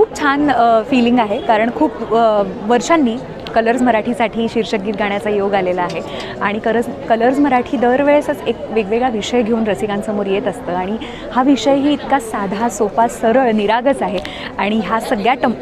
खूप छान फिलिंग आहे. कारण खूप वर्षांनी कलर्स मराठीसाठी शीर्षक गीत गाण्याचा योग आलेला आहे. आणि करस कलर्स मराठी दरवेळेसच एक वेगवेगळा विषय घेऊन रसिकांसमोर येत असतं. आणि हा विषयही इतका साधा सोपा सरळ निरागस आहे. आणि ह्या सगळ्या टम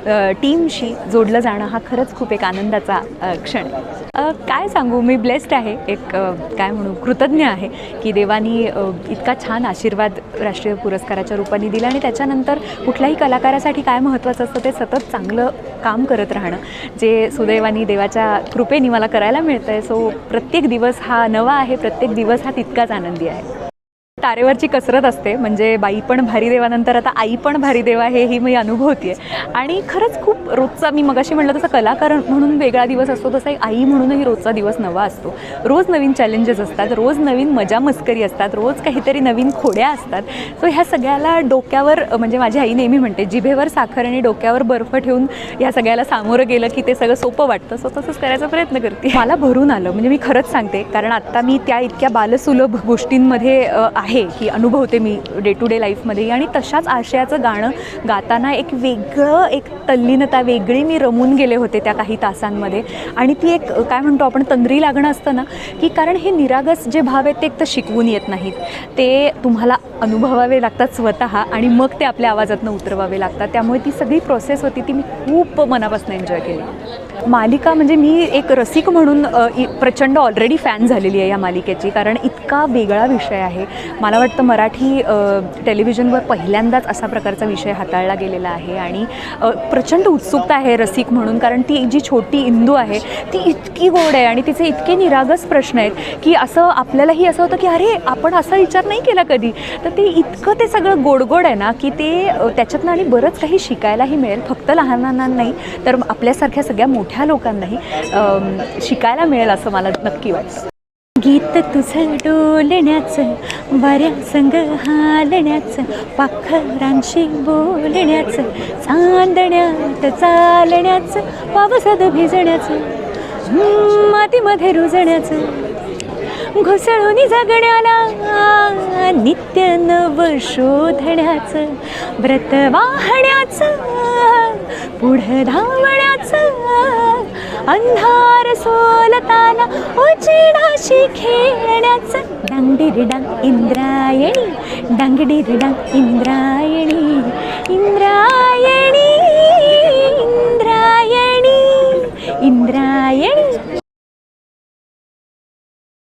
टीमशी जोडलं जाणं हा खरंच खूप एक आनंदाचा क्षण आहे. काय सांगू? मी ब्लेस्ड आहे. एक काय म्हणू? कृतज्ञ आहे की देवानी इतका छान आशीर्वाद राष्ट्रीय पुरस्काराच्या रूपाने दिला आणि त्याच्यानंतर कुठल्याही कलाकारासाठी काय महत्त्वाचं असतं ते सतत चांगलं काम करत राहणं जे सुदैवानी देवाच्या कृपेने मला करायला मिळतं आहे सो प्रत्येक दिवस हा नवा आहे प्रत्येक दिवस हा तितकाच आनंदी आहे. तारेवरची कसरत असते म्हणजे बाई पण भारी देवानंतर आता आई पण भारी देवा हे ही मी अनुभवते आणि खरंच खूप रोजचा मी मगाशी म्हटलं तसं कलाकार म्हणून वेगळा दिवस असतो तसा एक आई म्हणूनही रोजचा दिवस नवा असतो. रोज नवीन चॅलेंजेस असतात रोज नवीन मजा मस्करी असतात रोज काहीतरी नवीन खोड्या असतात. सो ह्या सगळ्याला डोक्यावर म्हणजे माझी आई नेहमी म्हणते जिभेवर साखर आणि डोक्यावर बर्फ ठेवून ह्या सगळ्याला सामोरं गेलं की ते सगळं सोपं वाटतं. सो तसंच करायचा प्रयत्न करते. मला भरून आलं म्हणजे मी खरंच सांगते कारण आत्ता मी त्या इतक्या बालसुलभ गोष्टींमध्ये आहे. आहे ही अनुभवते मी डे टू डे लाईफमध्ये आणि तशाच आशयाचं गाणं गाताना एक वेगळं एक तल्लीनता वेगळी मी रमून गेले होते त्या काही तासांमध्ये. आणि ती एक काय म्हणतो आपण तंद्री लागणं असतं ना की कारण हे निरागस जे भाव आहेत ते एक तर शिकवून येत नाहीत. ते तुम्हाला अनुभवावे लागतात स्वतः आणि मग ते आपल्या आवाजातनं उतरवावे लागतात. त्यामुळे ती सगळी प्रोसेस होती ती मी खूप मनापासून एन्जॉय केली. मालिका म्हणजे मी एक रसिक म्हणून इ- प्रचंड ऑलरेडी फॅन झालेली आहे या मालिकेची. कारण इतका वेगळा विषय आहे. मला वाटतं मराठी टेलिव्हिजनवर पहिल्यांदाच असा प्रकारचा विषय हाताळला गेलेला आहे. आणि प्रचंड उत्सुकता आहे रसिक म्हणून. कारण ती जी छोटी इंदू आहे ती इतकी गोड आहे आणि तिचे इतके निरागस प्रश्न आहेत की असं आपल्यालाही असं होतं की अरे आपण असा विचार नाही केला कधी? तर ते इतकं ते सगळं गोडगोड आहे ना की ते त्याच्यातनं आणि बरंच काही शिकायलाही मिळेल. फक्त लहानांना नाही तर आपल्यासारख्या सगळ्या मोठ्या मोठ्या लोकांनाही शिकायला मिळेल असं मला नक्की वाटतं. गीत तुझं डोलण्याचं वाऱ्या संग हालण्याचं पाखरांशी बोलण्याचं चांदण्यात चालण्याचं पावसात भिजण्याचं मातीमध्ये रुजण्याचं घुसळून जगण्याला नित्य नव शोधण्याचं व्रत वाहण्याचं पुढं धावण्या अंधार सोलताना उजेडाशी खेळण्याचं डांगडीर डांग इंद्रायणी डांगडीर डांग इंद्रायणी इंद्रायणी